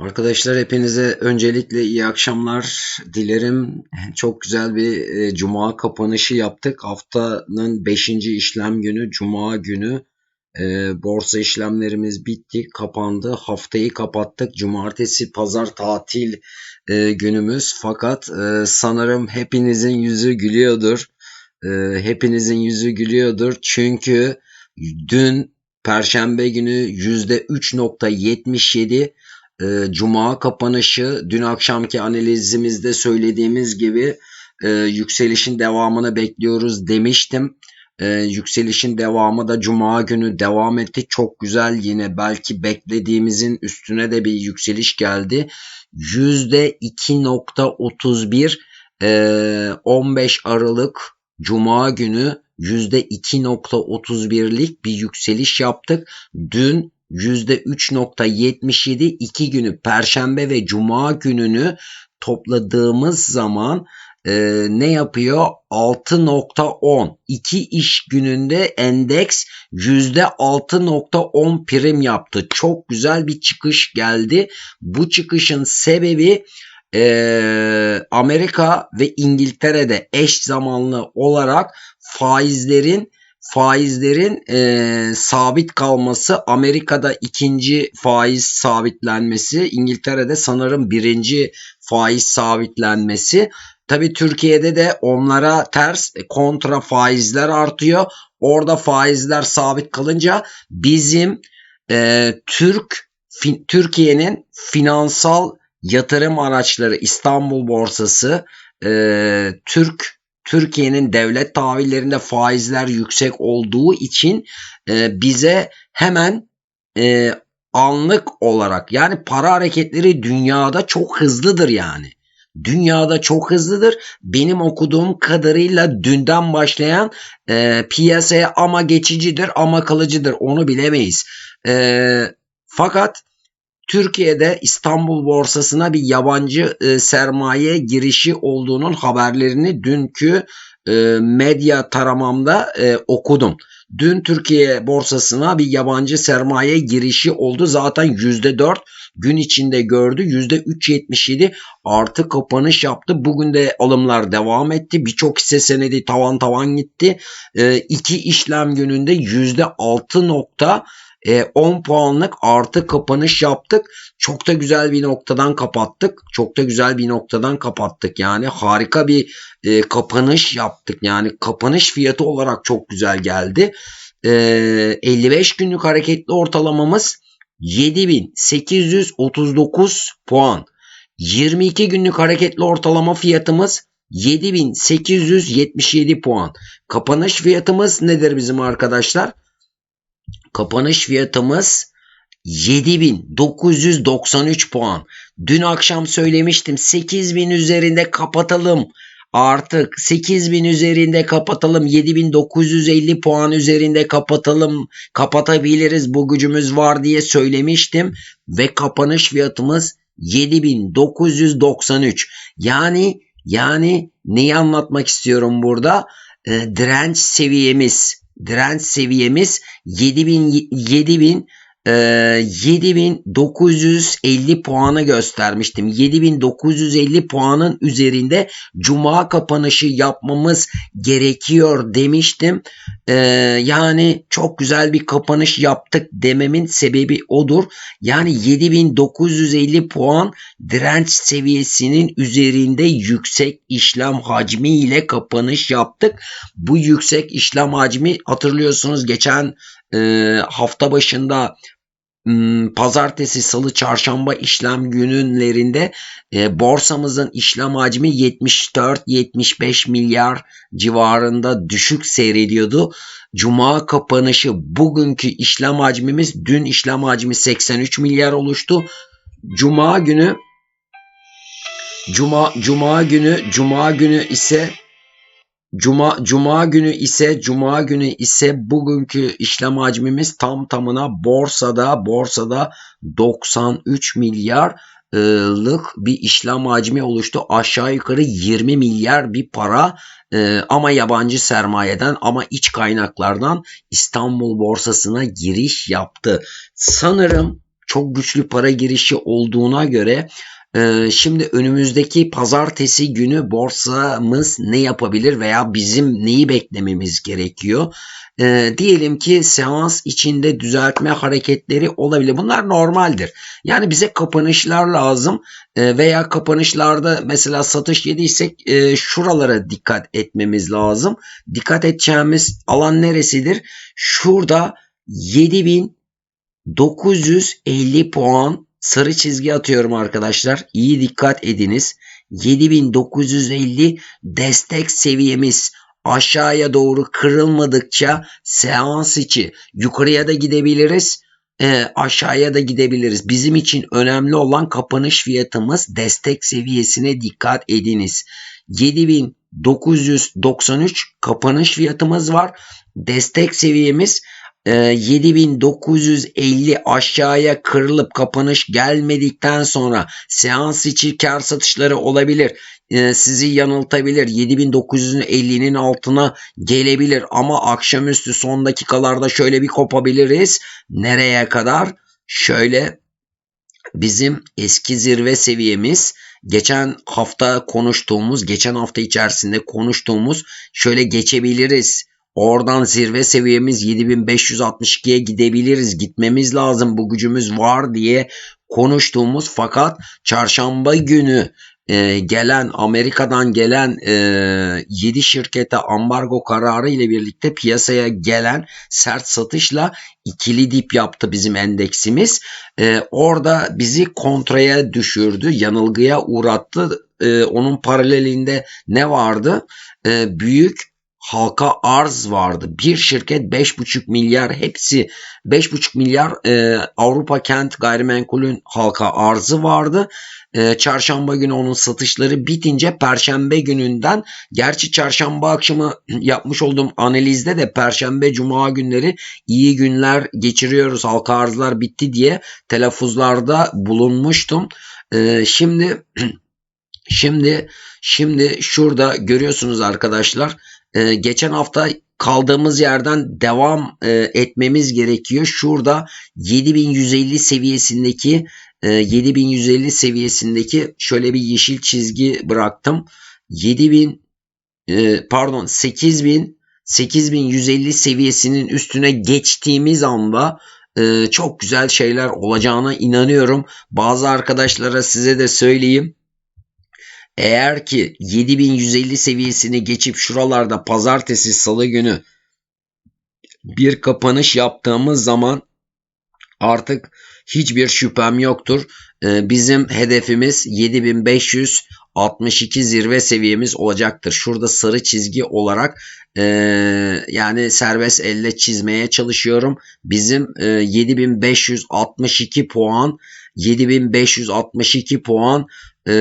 Arkadaşlar hepinize öncelikle iyi akşamlar dilerim. Çok güzel bir e, cuma kapanışı yaptık. Haftanın 5. işlem günü cuma günü e, borsa işlemlerimiz bitti, kapandı. Haftayı kapattık. Cumartesi, pazar tatil e, günümüz. Fakat e, sanırım hepinizin yüzü gülüyordur. E, hepinizin yüzü gülüyordur. Çünkü dün Perşembe günü %3.77 e, Cuma kapanışı dün akşamki analizimizde söylediğimiz gibi e, yükselişin devamını bekliyoruz demiştim. E, yükselişin devamı da Cuma günü devam etti. Çok güzel yine belki beklediğimizin üstüne de bir yükseliş geldi. %2.31 e, 15 Aralık Cuma günü %2.31'lik bir yükseliş yaptık. Dün %3.77 iki günü Perşembe ve Cuma gününü topladığımız zaman e, ne yapıyor? 6.10 iki iş gününde endeks %6.10 prim yaptı. Çok güzel bir çıkış geldi. Bu çıkışın sebebi e, Amerika ve İngiltere'de eş zamanlı olarak faizlerin faizlerin e, sabit kalması, Amerika'da ikinci faiz sabitlenmesi, İngiltere'de sanırım birinci faiz sabitlenmesi. Tabi Türkiye'de de onlara ters e, kontra faizler artıyor. Orada faizler sabit kalınca bizim e, Türk fi, Türkiye'nin finansal yatırım araçları İstanbul borsası e, Türk Türkiye'nin devlet tahvillerinde faizler yüksek olduğu için e, bize hemen e, anlık olarak yani para hareketleri dünyada çok hızlıdır yani. Dünyada çok hızlıdır. Benim okuduğum kadarıyla dünden başlayan e, piyasaya ama geçicidir ama kalıcıdır onu bilemeyiz. E, fakat Türkiye'de İstanbul borsasına bir yabancı e, sermaye girişi olduğunun haberlerini dünkü e, medya taramamda e, okudum. Dün Türkiye borsasına bir yabancı sermaye girişi oldu. Zaten %4 gün içinde gördü. %3.77 artı kapanış yaptı. Bugün de alımlar devam etti. Birçok hisse senedi tavan tavan gitti. E, iki işlem gününde %6 e, 10 puanlık artı kapanış yaptık. Çok da güzel bir noktadan kapattık. Çok da güzel bir noktadan kapattık. Yani harika bir e, kapanış yaptık. Yani kapanış fiyatı olarak çok güzel geldi. E, 55 günlük hareketli ortalamamız 7839 puan. 22 günlük hareketli ortalama fiyatımız 7877 puan. Kapanış fiyatımız nedir bizim arkadaşlar? Kapanış fiyatımız 7993 puan. Dün akşam söylemiştim 8000 üzerinde kapatalım. Artık 8000 üzerinde kapatalım. 7950 puan üzerinde kapatalım. Kapatabiliriz bu gücümüz var diye söylemiştim. Ve kapanış fiyatımız 7993. Yani yani neyi anlatmak istiyorum burada? E, direnç seviyemiz direnç seviyemiz 7000 7000 7950 puanı göstermiştim. 7950 puanın üzerinde cuma kapanışı yapmamız gerekiyor demiştim. Ee, yani çok güzel bir kapanış yaptık dememin sebebi odur. Yani 7950 puan direnç seviyesinin üzerinde yüksek işlem hacmi ile kapanış yaptık. Bu yüksek işlem hacmi hatırlıyorsunuz geçen e, hafta başında pazartesi, salı, çarşamba işlem günlerinde e, borsamızın işlem hacmi 74-75 milyar civarında düşük seyrediyordu. Cuma kapanışı bugünkü işlem hacmimiz dün işlem hacmi 83 milyar oluştu. Cuma günü Cuma Cuma günü Cuma günü ise Cuma, Cuma günü ise Cuma günü ise bugünkü işlem hacmimiz tam tamına borsada borsada 93 milyarlık bir işlem hacmi oluştu. Aşağı yukarı 20 milyar bir para ama yabancı sermayeden ama iç kaynaklardan İstanbul borsasına giriş yaptı. Sanırım çok güçlü para girişi olduğuna göre şimdi önümüzdeki pazartesi günü borsamız ne yapabilir veya bizim neyi beklememiz gerekiyor? E, diyelim ki seans içinde düzeltme hareketleri olabilir. Bunlar normaldir. Yani bize kapanışlar lazım e, veya kapanışlarda mesela satış yediysek e, şuralara dikkat etmemiz lazım. Dikkat edeceğimiz alan neresidir? Şurada 7950 puan sarı çizgi atıyorum arkadaşlar. İyi dikkat ediniz. 7950 destek seviyemiz aşağıya doğru kırılmadıkça seans içi yukarıya da gidebiliriz e, aşağıya da gidebiliriz. Bizim için önemli olan kapanış fiyatımız destek seviyesine dikkat ediniz. 7993 kapanış fiyatımız var. Destek seviyemiz 7950 ee, aşağıya kırılıp kapanış gelmedikten sonra seans içi kar satışları olabilir. Ee, sizi yanıltabilir. 7950'nin altına gelebilir ama akşamüstü son dakikalarda şöyle bir kopabiliriz. Nereye kadar? Şöyle bizim eski zirve seviyemiz geçen hafta konuştuğumuz, geçen hafta içerisinde konuştuğumuz şöyle geçebiliriz. Oradan zirve seviyemiz 7562'ye gidebiliriz. Gitmemiz lazım. Bu gücümüz var diye konuştuğumuz fakat çarşamba günü e, gelen Amerika'dan gelen e, 7 şirkete ambargo kararı ile birlikte piyasaya gelen sert satışla ikili dip yaptı bizim endeksimiz. E, orada bizi kontraya düşürdü, yanılgıya uğrattı. E, onun paralelinde ne vardı? E, büyük halka arz vardı. Bir şirket 5,5 milyar hepsi 5,5 milyar e, Avrupa kent gayrimenkulün halka arzı vardı. E, çarşamba günü onun satışları bitince perşembe gününden gerçi çarşamba akşamı yapmış olduğum analizde de perşembe cuma günleri iyi günler geçiriyoruz halka arzlar bitti diye telaffuzlarda bulunmuştum. E, şimdi şimdi şimdi şurada görüyorsunuz arkadaşlar e, geçen hafta kaldığımız yerden devam e, etmemiz gerekiyor. Şurada 7150 seviyesindeki e, 7150 seviyesindeki şöyle bir yeşil çizgi bıraktım. 7000 e, pardon 8000 8150 seviyesinin üstüne geçtiğimiz anda e, çok güzel şeyler olacağına inanıyorum. Bazı arkadaşlara size de söyleyeyim. Eğer ki 7150 seviyesini geçip şuralarda pazartesi salı günü bir kapanış yaptığımız zaman artık hiçbir şüphem yoktur. Ee, bizim hedefimiz 7562 zirve seviyemiz olacaktır. Şurada sarı çizgi olarak e, yani serbest elle çizmeye çalışıyorum. Bizim e, 7562 puan 7562 puan e,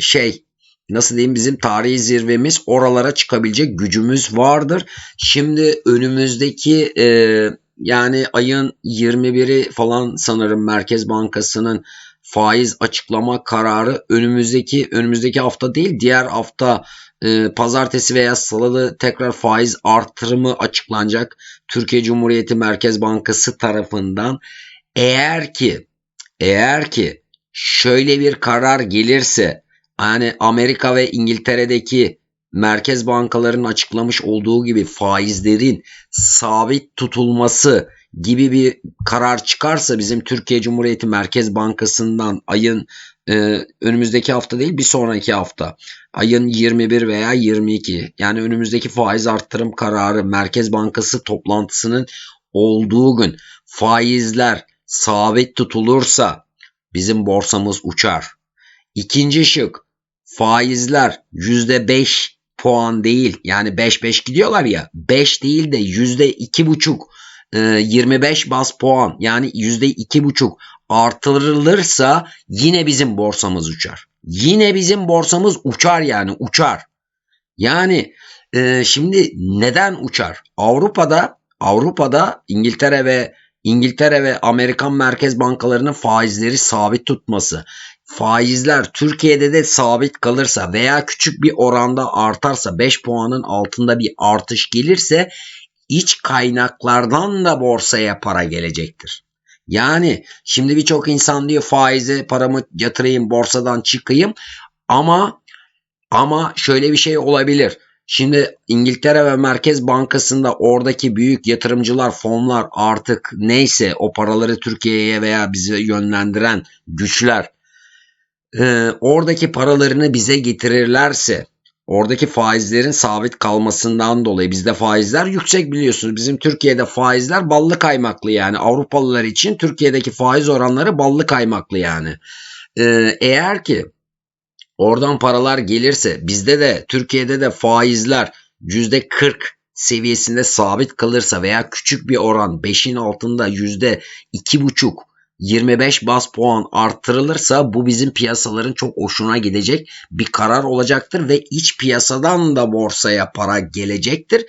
şey nasıl diyeyim bizim tarihi zirvemiz oralara çıkabilecek gücümüz vardır. Şimdi önümüzdeki e, yani ayın 21'i falan sanırım Merkez Bankası'nın faiz açıklama kararı önümüzdeki önümüzdeki hafta değil diğer hafta e, pazartesi veya salı tekrar faiz artırımı açıklanacak Türkiye Cumhuriyeti Merkez Bankası tarafından eğer ki eğer ki şöyle bir karar gelirse yani Amerika ve İngiltere'deki merkez bankalarının açıklamış olduğu gibi faizlerin sabit tutulması gibi bir karar çıkarsa bizim Türkiye Cumhuriyeti Merkez Bankası'ndan ayın e, önümüzdeki hafta değil bir sonraki hafta ayın 21 veya 22 yani önümüzdeki faiz arttırım kararı Merkez Bankası toplantısının olduğu gün faizler sabit tutulursa bizim borsamız uçar. İkinci şık faizler %5 puan değil yani 5-5 gidiyorlar ya 5 değil de %2,5 25 e, bas puan yani %2,5 artırılırsa yine bizim borsamız uçar. Yine bizim borsamız uçar yani uçar. Yani e, şimdi neden uçar? Avrupa'da Avrupa'da İngiltere ve İngiltere ve Amerikan merkez bankalarının faizleri sabit tutması, faizler Türkiye'de de sabit kalırsa veya küçük bir oranda artarsa 5 puanın altında bir artış gelirse iç kaynaklardan da borsaya para gelecektir. Yani şimdi birçok insan diyor faize paramı yatırayım borsadan çıkayım ama ama şöyle bir şey olabilir. Şimdi İngiltere ve Merkez Bankası'nda oradaki büyük yatırımcılar, fonlar artık neyse o paraları Türkiye'ye veya bize yönlendiren güçler e, oradaki paralarını bize getirirlerse oradaki faizlerin sabit kalmasından dolayı bizde faizler yüksek biliyorsunuz. Bizim Türkiye'de faizler ballı kaymaklı yani Avrupalılar için Türkiye'deki faiz oranları ballı kaymaklı yani. E, eğer ki oradan paralar gelirse bizde de Türkiye'de de faizler yüzde 40 seviyesinde sabit kalırsa veya küçük bir oran 5'in altında yüzde 2,5 25 bas puan arttırılırsa bu bizim piyasaların çok hoşuna gidecek bir karar olacaktır ve iç piyasadan da borsaya para gelecektir.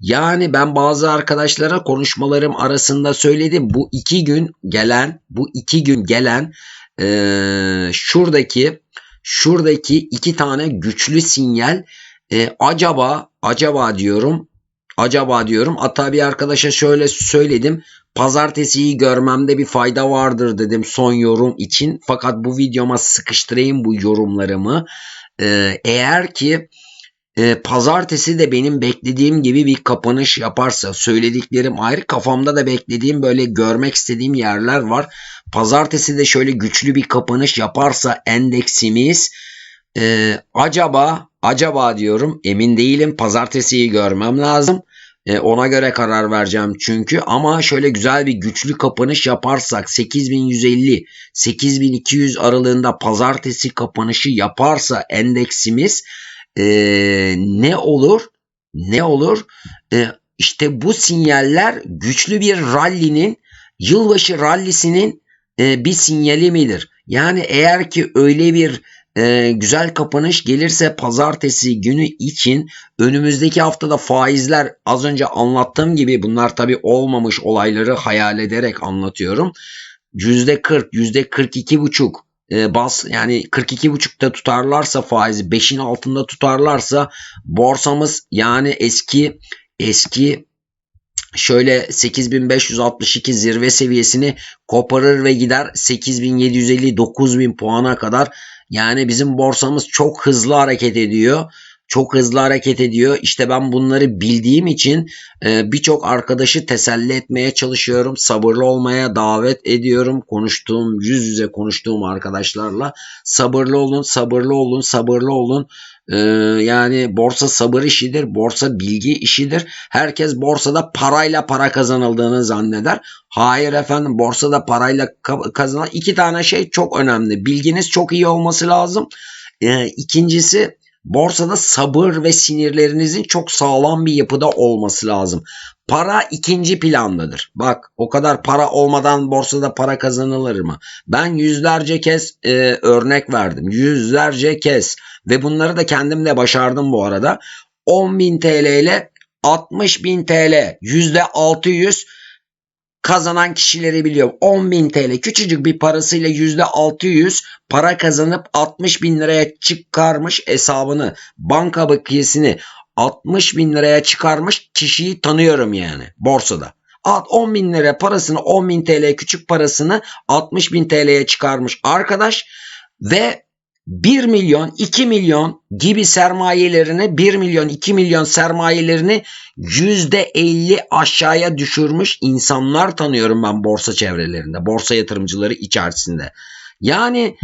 Yani ben bazı arkadaşlara konuşmalarım arasında söyledim. Bu iki gün gelen, bu iki gün gelen ee, şuradaki şuradaki iki tane güçlü sinyal e, acaba acaba diyorum acaba diyorum. Hatta bir arkadaşa şöyle söyledim. Pazartesiyi görmemde bir fayda vardır dedim son yorum için. Fakat bu videoma sıkıştırayım bu yorumlarımı. Ee, eğer ki e, pazartesi de benim beklediğim gibi bir kapanış yaparsa söylediklerim ayrı kafamda da beklediğim böyle görmek istediğim yerler var pazartesi de şöyle güçlü bir kapanış yaparsa endeksimiz e, acaba acaba diyorum emin değilim. Pazartesiyi görmem lazım. E, ona göre karar vereceğim çünkü. Ama şöyle güzel bir güçlü kapanış yaparsak 8150 8200 aralığında pazartesi kapanışı yaparsa endeksimiz e, ne olur? Ne olur? E, işte bu sinyaller güçlü bir rallinin yılbaşı rallisinin e, bir sinyali midir? Yani eğer ki öyle bir e, güzel kapanış gelirse pazartesi günü için önümüzdeki haftada faizler az önce anlattığım gibi bunlar tabi olmamış olayları hayal ederek anlatıyorum. %40, %42,5 e, bas yani 42,5'ta tutarlarsa faizi 5'in altında tutarlarsa borsamız yani eski eski şöyle 8562 zirve seviyesini koparır ve gider 8750 9000 puana kadar yani bizim borsamız çok hızlı hareket ediyor. Çok hızlı hareket ediyor. İşte ben bunları bildiğim için e, birçok arkadaşı teselli etmeye çalışıyorum. Sabırlı olmaya davet ediyorum. Konuştuğum, yüz yüze konuştuğum arkadaşlarla sabırlı olun, sabırlı olun, sabırlı olun. Ee, yani borsa sabır işidir, borsa bilgi işidir. Herkes borsada parayla para kazanıldığını zanneder. Hayır efendim borsada parayla kazanan iki tane şey çok önemli. Bilginiz çok iyi olması lazım. Ee, ikincisi borsada sabır ve sinirlerinizin çok sağlam bir yapıda olması lazım. Para ikinci plandadır. Bak o kadar para olmadan borsada para kazanılır mı? Ben yüzlerce kez e, örnek verdim. Yüzlerce kez ve bunları da kendim de başardım bu arada. 10.000 TL ile 60.000 TL %600 kazanan kişileri biliyorum. 10.000 TL küçücük bir parasıyla %600 para kazanıp 60 bin liraya çıkarmış hesabını banka bakiyesini 60 bin liraya çıkarmış kişiyi tanıyorum yani borsada. At 10 bin lira parasını 10 bin TL küçük parasını 60 bin TL'ye çıkarmış arkadaş ve 1 milyon 2 milyon gibi sermayelerini 1 milyon 2 milyon sermayelerini %50 aşağıya düşürmüş insanlar tanıyorum ben borsa çevrelerinde borsa yatırımcıları içerisinde. Yani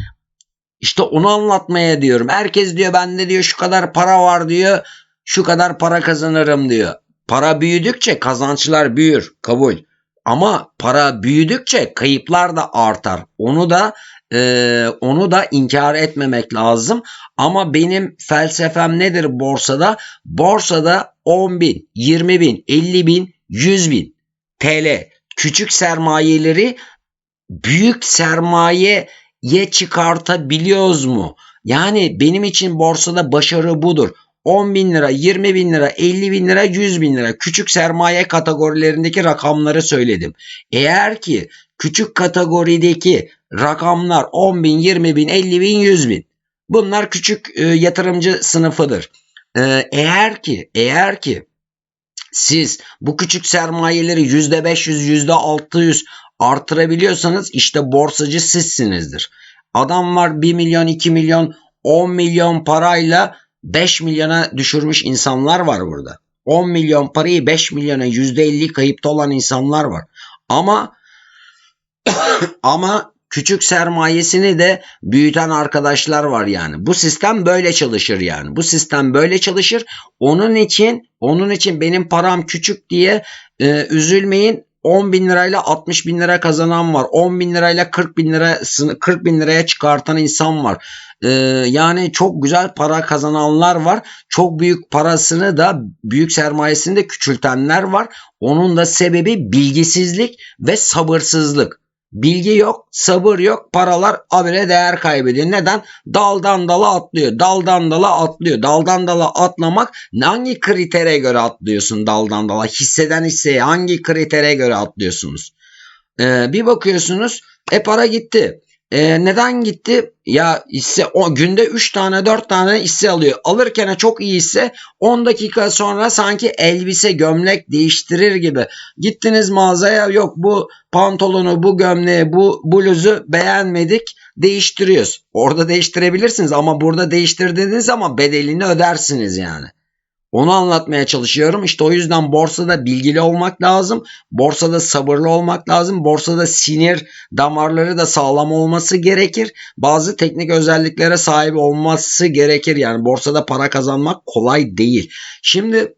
işte onu anlatmaya diyorum. Herkes diyor bende diyor şu kadar para var diyor şu kadar para kazanırım diyor. Para büyüdükçe kazançlar büyür kabul. Ama para büyüdükçe kayıplar da artar. Onu da e, onu da inkar etmemek lazım. Ama benim felsefem nedir borsada? Borsada 10 bin, 20 bin, 50 bin, 100 bin TL küçük sermayeleri büyük sermayeye çıkartabiliyoruz mu? Yani benim için borsada başarı budur. 10 bin lira, 20 bin lira, 50 bin lira, 100 bin lira küçük sermaye kategorilerindeki rakamları söyledim. Eğer ki küçük kategorideki rakamlar 10 bin, 20 bin, 50 bin, 100 bin bunlar küçük e, yatırımcı sınıfıdır. E, eğer ki eğer ki siz bu küçük sermayeleri %500, %600 artırabiliyorsanız işte borsacı sizsinizdir. Adam var 1 milyon 2 milyon 10 milyon parayla 5 milyona düşürmüş insanlar var burada. 10 milyon parayı 5 milyona %50 kayıpta olan insanlar var. Ama ama küçük sermayesini de büyüten arkadaşlar var yani. Bu sistem böyle çalışır yani. Bu sistem böyle çalışır. Onun için onun için benim param küçük diye e, üzülmeyin. 10 bin lirayla 60 bin lira kazanan var. 10 bin lirayla 40 bin lira 40 bin liraya çıkartan insan var. Ee, yani çok güzel para kazananlar var. Çok büyük parasını da büyük sermayesini de küçültenler var. Onun da sebebi bilgisizlik ve sabırsızlık. Bilgi yok, sabır yok, paralar abire değer kaybediyor. Neden? Daldan dala atlıyor, daldan dala atlıyor. Daldan dala atlamak hangi kritere göre atlıyorsun daldan dala? Hisseden hisseye hangi kritere göre atlıyorsunuz? Ee, bir bakıyorsunuz, e para gitti. E, neden gitti? Ya hisse o günde 3 tane 4 tane hisse alıyor. Alırken çok iyi hisse 10 dakika sonra sanki elbise gömlek değiştirir gibi. Gittiniz mağazaya yok bu pantolonu bu gömleği bu bluzu beğenmedik değiştiriyoruz. Orada değiştirebilirsiniz ama burada değiştirdiğiniz zaman bedelini ödersiniz yani. Onu anlatmaya çalışıyorum. İşte o yüzden borsada bilgili olmak lazım. Borsada sabırlı olmak lazım. Borsada sinir damarları da sağlam olması gerekir. Bazı teknik özelliklere sahip olması gerekir. Yani borsada para kazanmak kolay değil. Şimdi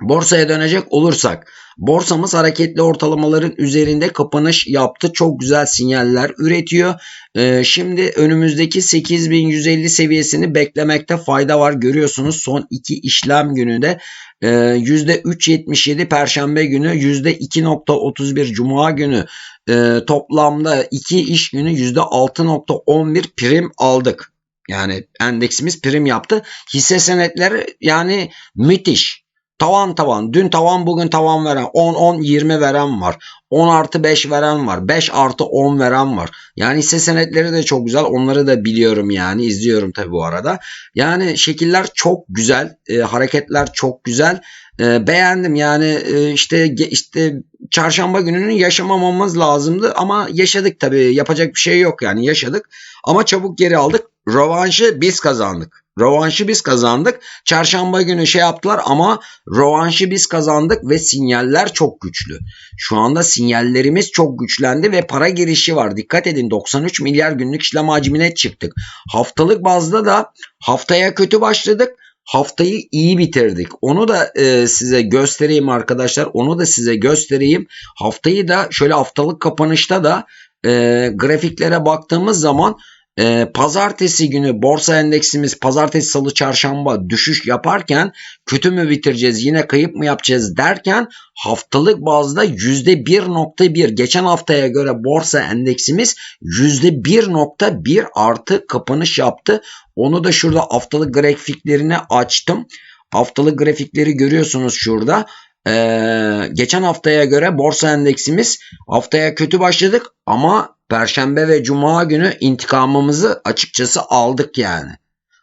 borsaya dönecek olursak Borsamız hareketli ortalamaların üzerinde kapanış yaptı. Çok güzel sinyaller üretiyor. Ee, şimdi önümüzdeki 8150 seviyesini beklemekte fayda var. Görüyorsunuz son iki işlem gününde e, %3.77 Perşembe günü %2.31 Cuma günü e, toplamda iki iş günü %6.11 prim aldık. Yani endeksimiz prim yaptı. Hisse senetleri yani müthiş. Tavan tavan. Dün tavan bugün tavan veren. 10 10 20 veren var. 10 artı 5 veren var. 5 artı 10 veren var. Yani hisse senetleri de çok güzel. Onları da biliyorum yani. izliyorum tabi bu arada. Yani şekiller çok güzel. E, hareketler çok güzel. E, beğendim yani e, işte işte çarşamba gününü yaşamamamız lazımdı ama yaşadık tabi yapacak bir şey yok yani yaşadık ama çabuk geri aldık rövanşı biz kazandık. Rovanşı biz kazandık. Çarşamba günü şey yaptılar ama rovanşı biz kazandık ve sinyaller çok güçlü. Şu anda sinyallerimiz çok güçlendi ve para girişi var. Dikkat edin 93 milyar günlük işlem hacmine çıktık. Haftalık bazda da haftaya kötü başladık. Haftayı iyi bitirdik. Onu da e, size göstereyim arkadaşlar. Onu da size göstereyim. Haftayı da şöyle haftalık kapanışta da e, grafiklere baktığımız zaman e, pazartesi günü borsa endeksimiz pazartesi salı çarşamba düşüş yaparken kötü mü bitireceğiz yine kayıp mı yapacağız derken haftalık bazda %1.1 geçen haftaya göre borsa endeksimiz %1.1 artı kapanış yaptı. Onu da şurada haftalık grafiklerini açtım. Haftalık grafikleri görüyorsunuz şurada. Ee, geçen haftaya göre borsa endeksimiz haftaya kötü başladık ama Perşembe ve Cuma günü intikamımızı açıkçası aldık yani.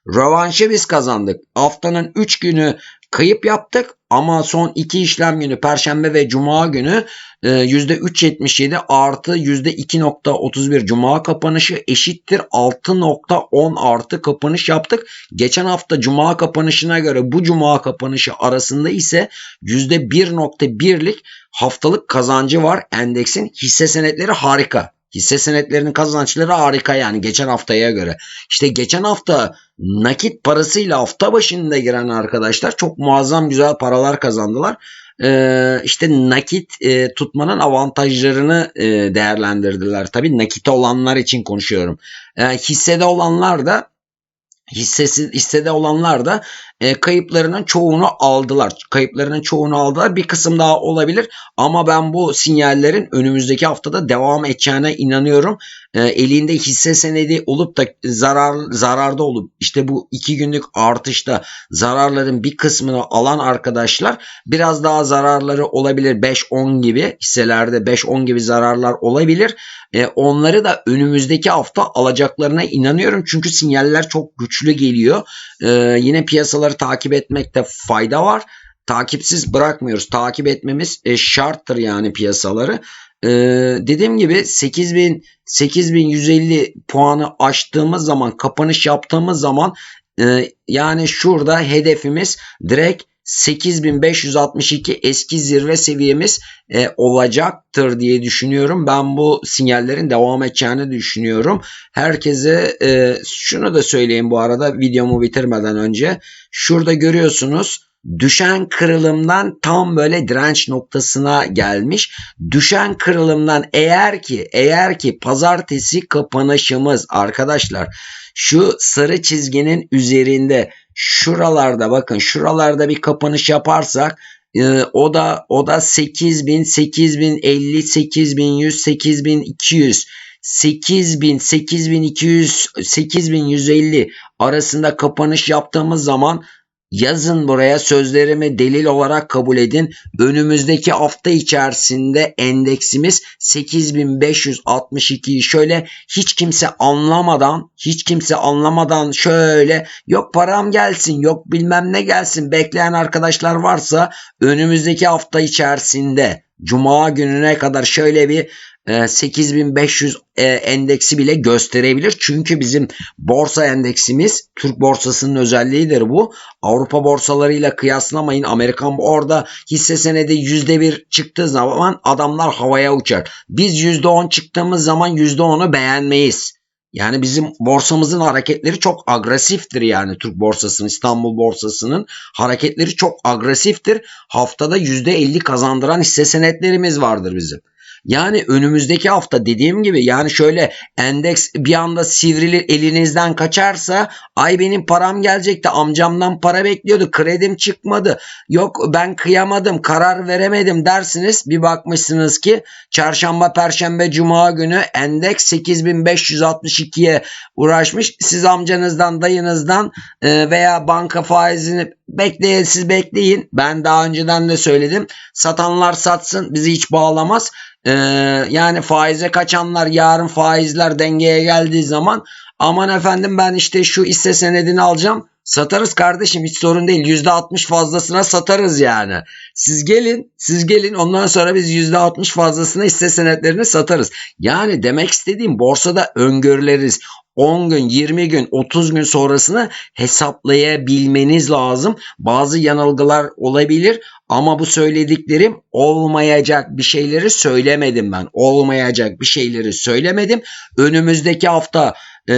Rövanşı biz kazandık. Haftanın 3 günü kayıp yaptık ama son 2 işlem günü Perşembe ve Cuma günü %3.77 e, artı %2.31 Cuma kapanışı eşittir 6.10 artı kapanış yaptık. Geçen hafta Cuma kapanışına göre bu Cuma kapanışı arasında ise %1.1'lik haftalık kazancı var endeksin. Hisse senetleri harika. Hisse senetlerinin kazançları harika yani geçen haftaya göre. İşte geçen hafta nakit parasıyla hafta başında giren arkadaşlar çok muazzam güzel paralar kazandılar. Ee, işte nakit e, tutmanın avantajlarını e, değerlendirdiler. Tabii nakit olanlar için konuşuyorum. E, hissede olanlar da hissesi, hissede olanlar da e, kayıplarının çoğunu aldılar. Kayıplarının çoğunu aldılar. Bir kısım daha olabilir ama ben bu sinyallerin önümüzdeki haftada devam edeceğine inanıyorum. E, elinde hisse senedi olup da zarar zararda olup işte bu iki günlük artışta zararların bir kısmını alan arkadaşlar biraz daha zararları olabilir. 5-10 gibi hisselerde 5-10 gibi zararlar olabilir. E, onları da önümüzdeki hafta alacaklarına inanıyorum. Çünkü sinyaller çok güçlü geliyor. E, yine piyasalar piyasaları takip etmekte fayda var. Takipsiz bırakmıyoruz. Takip etmemiz e, şarttır yani piyasaları. e, dediğim gibi 8000 8150 puanı aştığımız zaman kapanış yaptığımız zaman e, yani şurada hedefimiz direkt 8562 eski zirve seviyemiz e, olacaktır diye düşünüyorum. Ben bu sinyallerin devam edeceğini düşünüyorum. Herkese e, şunu da söyleyeyim bu arada videomu bitirmeden önce. Şurada görüyorsunuz düşen kırılımdan tam böyle direnç noktasına gelmiş. Düşen kırılımdan eğer ki eğer ki pazartesi kapanışımız arkadaşlar şu sarı çizginin üzerinde şuralarda bakın şuralarda bir kapanış yaparsak e, o da o da 8000 8050 8100 8200 8000 8200 8150 arasında kapanış yaptığımız zaman Yazın buraya sözlerimi delil olarak kabul edin. Önümüzdeki hafta içerisinde endeksimiz 8562'yi şöyle hiç kimse anlamadan hiç kimse anlamadan şöyle yok param gelsin yok bilmem ne gelsin bekleyen arkadaşlar varsa önümüzdeki hafta içerisinde Cuma gününe kadar şöyle bir 8500 e, e, endeksi bile gösterebilir. Çünkü bizim borsa endeksimiz Türk borsasının özelliğidir bu. Avrupa borsalarıyla kıyaslamayın. Amerikan orada hisse senedi %1 çıktığı zaman adamlar havaya uçar. Biz %10 çıktığımız zaman %10'u beğenmeyiz. Yani bizim borsamızın hareketleri çok agresiftir yani Türk borsasının, İstanbul borsasının hareketleri çok agresiftir. Haftada %50 kazandıran hisse senetlerimiz vardır bizim. Yani önümüzdeki hafta dediğim gibi yani şöyle endeks bir anda sivrilir elinizden kaçarsa ay benim param gelecekti amcamdan para bekliyordu kredim çıkmadı yok ben kıyamadım karar veremedim dersiniz. Bir bakmışsınız ki çarşamba perşembe cuma günü endeks 8562'ye uğraşmış. Siz amcanızdan dayınızdan e, veya banka faizini bekleyin siz bekleyin. Ben daha önceden de söyledim satanlar satsın bizi hiç bağlamaz ee, yani faize kaçanlar yarın faizler dengeye geldiği zaman aman efendim ben işte şu hisse senedini alacağım. Satarız kardeşim hiç sorun değil. %60 fazlasına satarız yani. Siz gelin, siz gelin ondan sonra biz %60 fazlasına hisse senetlerini satarız. Yani demek istediğim borsada öngörüleriz. 10 gün, 20 gün, 30 gün sonrasını hesaplayabilmeniz lazım. Bazı yanılgılar olabilir ama bu söylediklerim olmayacak bir şeyleri söylemedim ben. Olmayacak bir şeyleri söylemedim. Önümüzdeki hafta e,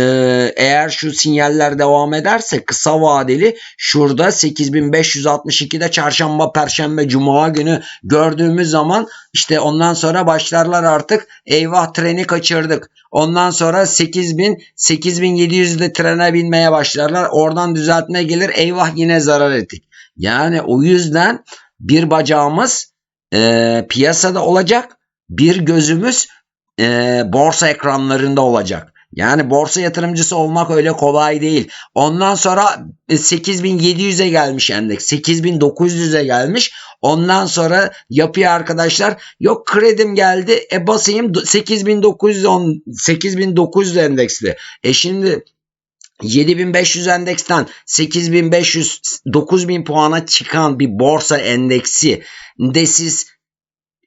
eğer şu sinyaller devam ederse kısa vadeli şurada 8562'de çarşamba, perşembe, cuma günü gördüğümüz zaman işte ondan sonra başlarlar artık eyvah treni kaçırdık. Ondan sonra 8000 8700'de trene binmeye başlarlar. Oradan düzeltme gelir eyvah yine zarar ettik. Yani o yüzden bir bacağımız e, piyasada olacak, bir gözümüz e, borsa ekranlarında olacak. Yani borsa yatırımcısı olmak öyle kolay değil. Ondan sonra 8700'e gelmiş endeks. 8900'e gelmiş. Ondan sonra yapıyor arkadaşlar. Yok kredim geldi. E basayım 8910 8900 endeksli. E şimdi 7500 endeksten 8500 9000 puana çıkan bir borsa endeksi de siz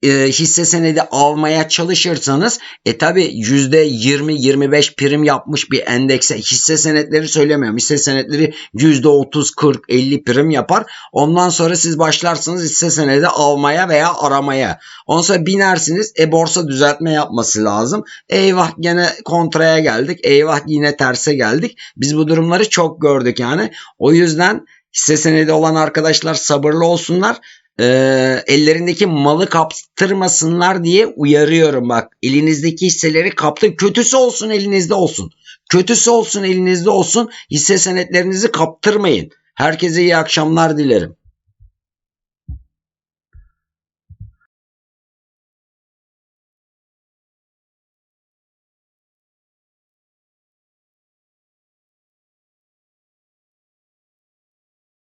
e, hisse senedi almaya çalışırsanız e tabi %20-25 prim yapmış bir endekse hisse senetleri söylemiyorum. Hisse senetleri %30-40-50 prim yapar. Ondan sonra siz başlarsınız hisse senedi almaya veya aramaya. Ondan sonra binersiniz. E borsa düzeltme yapması lazım. Eyvah gene kontraya geldik. Eyvah yine terse geldik. Biz bu durumları çok gördük yani. O yüzden hisse senedi olan arkadaşlar sabırlı olsunlar e, ellerindeki malı kaptırmasınlar diye uyarıyorum bak. Elinizdeki hisseleri kaptır. Kötüsü olsun elinizde olsun. Kötüsü olsun elinizde olsun. Hisse senetlerinizi kaptırmayın. Herkese iyi akşamlar dilerim.